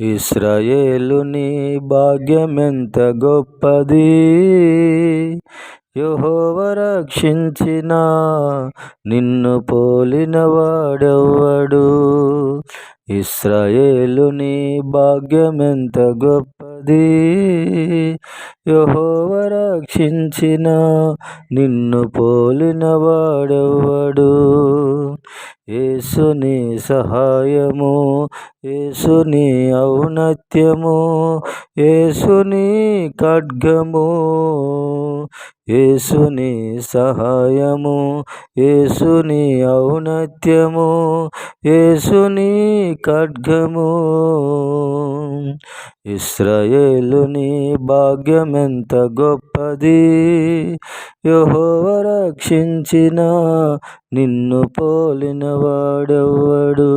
ఇస్రాయేలుని భాగ్యమెంత గొప్పది? యహోవ రక్షించిన నిన్ను పోలిన వాడెవ్వడు? ఇస్రాయేలుని భాగ్యమెంత గొప్పది? యహోవ రక్షించిన నిన్ను పోలిన యేసుని సహాయము యేసుని ఔన్నత్యము యేసుని ఖడ్గము. యేసుని సహాయము యేసుని ఔన్నత్యము యేసుని ఖడ్గము. ఇస్రాయేలుని భాగ్యమెంత గొప్పది యహోవ రక్షించిన నిన్ను పోలిన వాడెవ్వడు.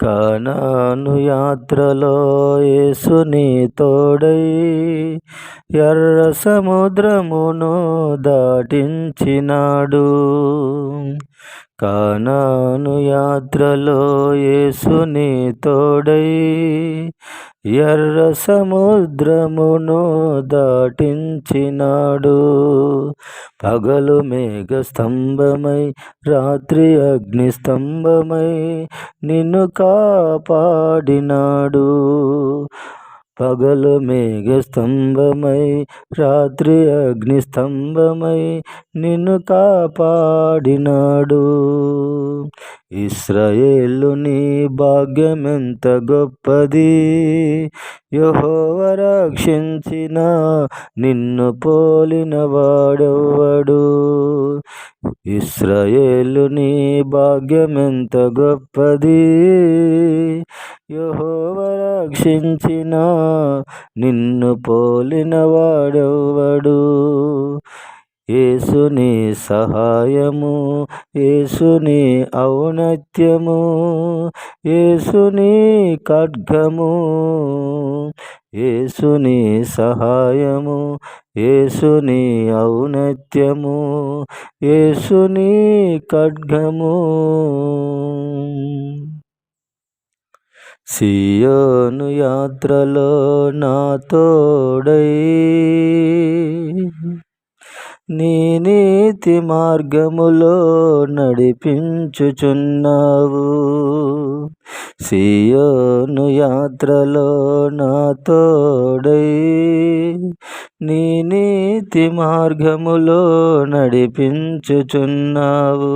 కానాను యాత్రలో యేసుని తోడై ఎర్ర సముద్రమును దాటించినాడు. కానాను యాత్రలో యేసుని తోడై ఎర్ర సముద్రమును దాటించినాడు. పగలు మేఘ స్తంభమై రాత్రి అగ్ని స్తంభమై నిన్ను కాపాడినాడు. పగలు మేఘ స్తంభమై రాత్రి అగ్ని స్తంభమై నిన్ను కాపాడినాడు. ఇస్రాయేలుని భాగ్యమెంత గొప్పది. యహోవ రక్షించిన నిన్ను పోలిన వాడెవ్వడు. ఇస్రాయేలుని భాగ్యమెంత గొప్పది. యహోవ రక్షించిన నిన్ను పోలిన వాడెవ్వడు. ఏసుని సహాయము ఏసుని ఔన్నత్యము ఏసుని ఖడ్గము ఏసుని సహాయము ఏసుని ఔన్నత్యము ఏసుని ఖడ్గము. సియోను యాత్రలో నా తోడై నీ నీతి మార్గములో నడిపించుచున్నావు. సియోను యాత్రలో నా తోడై నీ నీతి మార్గములో నడిపించుచున్నావు.